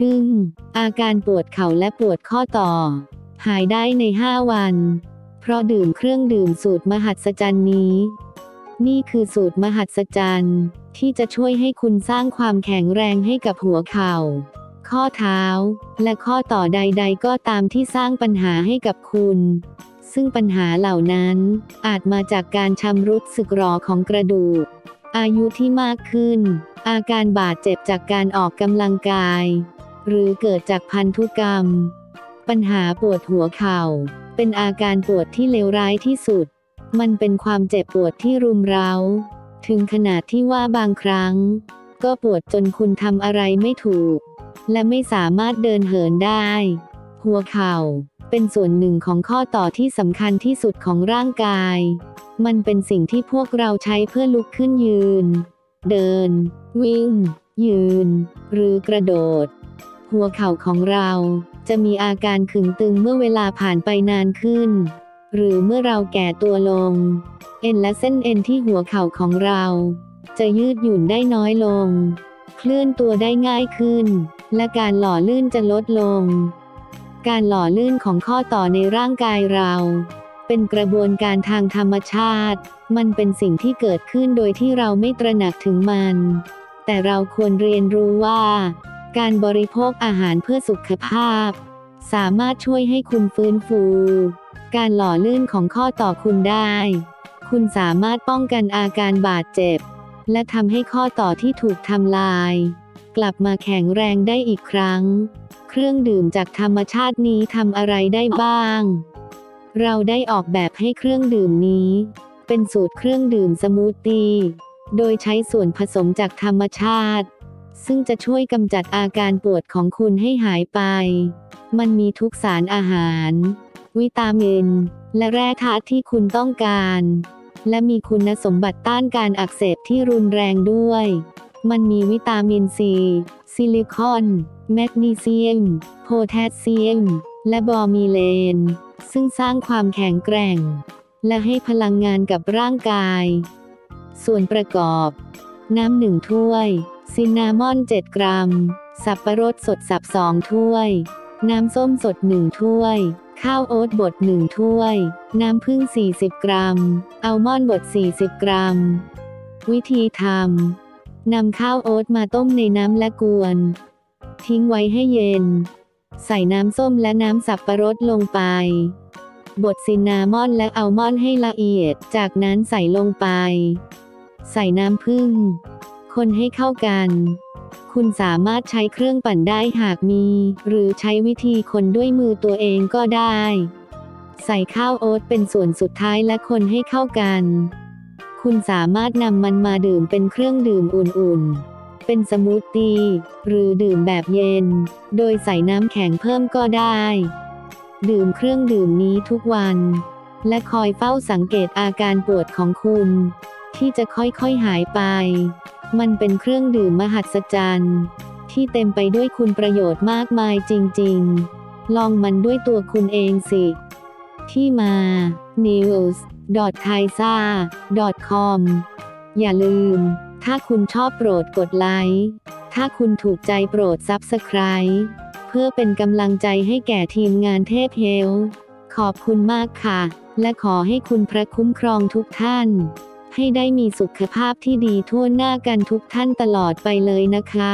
ทึ่งอาการปวดเข่าและปวดข้อต่อ หายได้ใน 5 วัน เพราะดื่มเครื่องดื่มสูตรมหัศจรรย์นี้ นี่คือสูตรมหัศจรรย์ที่จะช่วยให้คุณสร้างความแข็งแรงให้กับหัวเข่า ข้อเท้า และข้อต่อใด ๆ ก็ตามที่สร้างปัญหาให้กับคุณ ซึ่งปัญหาเหล่านั้นอาจมาจากการชำรุดสึกหรอของกระดูกอายุที่มากขึ้น อาการบาดเจ็บจากการออกกำลังกาย หรือเกิดจากพันธุกรรม ปัญหาปวดหัวเข่า เป็นอาการปวดที่เลวร้ายที่สุด มันเป็นความเจ็บปวดที่รุมเร้า ถึงขนาดที่ว่าบางครั้ง ก็ปวดจนคุณทำอะไรไม่ถูก และไม่สามารถเดินเหินได้ หัวเข่าเป็นส่วนหนึ่งของข้อต่อที่สำคัญที่สุดของร่างกาย มันเป็นสิ่งที่พวกเราใช้เพื่อลุกขึ้นยืน เดิน วิ่ง ยืน หรือกระโดด หัวเข่าของเรา จะมีอาการขึงตึงเมื่อเวลาผ่านไปนานขึ้น หรือเมื่อเราแก่ตัวลง เอ็นและเส้นเอ็นที่หัวเข่าของเรา จะยืดหยุ่นได้น้อยลง เคลื่อนตัวได้ง่ายขึ้น และการหล่อลื่นจะลดลง การหล่อลื่นของข้อต่อในร่างกายเรา เป็นกระบวนการทางธรรมชาติ มันเป็นสิ่งที่เกิดขึ้นโดยที่เราไม่ตระหนักถึงมัน แต่เราควรเรียนรู้ว่า การบริโภคอาหารเพื่อสุขภาพ สามารถช่วยให้คุณฟื้นฟู การหล่อลื่นของข้อต่อคุณได้ คุณสามารถป้องกันอาการบาดเจ็บ และทำให้ข้อต่อที่ถูกทำลาย กลับมาแข็งแรงได้อีกครั้ง เครื่องดื่มจากธรรมชาตินี้ทำอะไรได้บ้าง เราได้ออกแบบให้เครื่องดื่มนี้ เป็นสูตรเครื่องดื่มสมูทตี้โดยใช้ส่วนผสมจากธรรมชาติ ซึ่งจะช่วยกำจัดอาการปวดของคุณให้หายไป มันมีทุกสารอาหาร วิตามิน และแร่ธาตุที่คุณต้องการ และมีคุณสมบัติต้านการอักเสบที่รุนแรงด้วย มันมีวิตามินซี ซิลิคอน แมกนีเซียม โพแทสเซียม และบอร์มีเลน ซึ่งสร้างความแข็งแกร่ง และให้พลังงานกับร่างกาย ส่วนประกอบ น้ำหนึ่งถ้วย ซินนามอน 7 กรัม สับประรดสดสับสองถ้วย น้ำส้มสด 1 ถ้วย ข้าวโอ๊ตบด 1 ถ้วย น้ำผึ้ง 40 กรัม อัลมอนด์บด 40 กรัม วิธีทำ นำข้าวโอ๊ตมาต้มในน้ำและกวน ทิ้งไว้ให้เย็น ใส่น้ำส้มและน้ำสับประรดลงไปบดซินนามอนและอัลมอนด์ให้ละเอียด จากนั้นใส่ลงไป ใส่น้ำผึ้ง คนให้เข้ากัน คุณสามารถใช้เครื่องปั่นได้หากมี หรือใช้วิธีคนด้วยมือตัวเองก็ได้ ใส่ข้าวโอ๊ตเป็นส่วนสุดท้ายและคนให้เข้ากัน คุณสามารถนำมันมาดื่มเป็นเครื่องดื่มอุ่นๆ เป็นสมูทตี้หรือดื่มแบบเย็น โดยใส่น้ำแข็งเพิ่มก็ได้ ดื่มเครื่องดื่มนี้ทุกวัน และคอยเฝ้าสังเกตอาการปวดของคุณ ที่จะค่อยๆหายไป มันเป็นเครื่องดื่มมหัศจรรย์ ที่เต็มไปด้วยคุณประโยชน์มากมายจริง ๆ ลองมันด้วยตัวคุณเองสิ ที่มา news t h a i s a com อย่าลืม ถ้าคุณชอบโปรดกดไลค์ ถ้าคุณถูกใจโปรด Subscribe เพื่อเป็นกำลังใจให้แก่ทีมงานเทพเฮล ขอบคุณมากค่ะ และขอให้คุณพระคุ้มครองทุกท่าน ให้ได้มีสุขภาพที่ดีทั่วหน้ากันทุกท่านตลอดไปเลยนะคะ